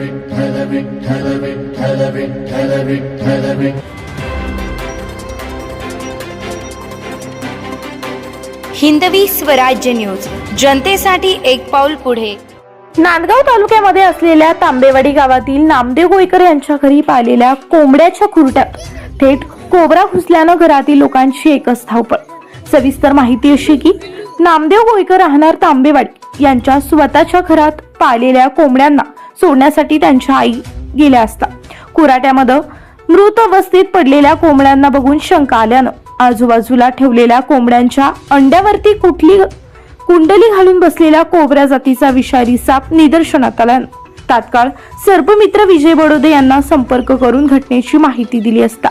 Vitthal Vitthal Vitthal Vitthal Vitthal Vitthal Hindavi Swarajya news. जनतेसाठी एक पाऊल पुढे. नांदगाव तालुक्यामध्ये असलेल्या तांबेवाडी गावातील नामदेव गोयकर यांच्या घरी पाळलेल्या कोंबड्याच्या खुरट्यात थेट कोबरा घुसल्यानं घरातील लोकांची एकच धावपळ. सविस्तर माहिती अशी की नामदेव गोईकर राहणार तांबेवाडी यांच्या स्वतःच्या घरात पाळलेल्या कोंबड्यांना सोडण्यासाठी त्यांच्या आई गेल्या असता. कुराट्यामध्ये मृत अवस्थेत पडलेल्या कोंबड्यांना बघून शंका आल्यानं आजूबाजूला ठेवलेल्या कोंबड्यांच्या अंड्यावरती कुठली कुंडली घालून बसलेल्या कोबऱ्या जातीचा विषारी साप निदर्शनात आल्यानं तात्काळ सर्पमित्र विजय बडोदे यांना संपर्क करून घटनेची माहिती दिली असता.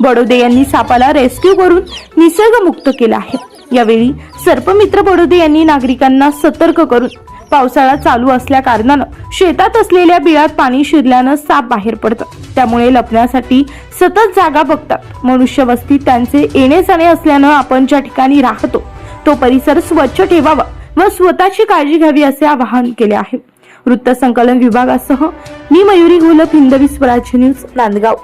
बडोदे यांनी सापाला रेस्क्यू करून निसर्गमुक्त केला आहे. यावेळी सर्पमित्र बडोदे यांनी नागरिकांना सतर्क करून पावसाळा चालू असल्या कारणानं शेतात असलेल्या बिळात पाणी शिरल्यानं साप बाहेर पडतं. त्यामुळे लपण्यासाठी सतत जागा बघतात. मनुष्य वस्तीत त्यांचे येणे जाणे असल्यानं आपण ज्या ठिकाणी राहतो तो परिसर स्वच्छ ठेवावा व स्वतःची काळजी घ्यावी असे आवाहन केले आहे. वृत्त संकलन विभागासह मी मयुरी घोलप हिंदवी स्वराज्य न्यूज नांदगाव.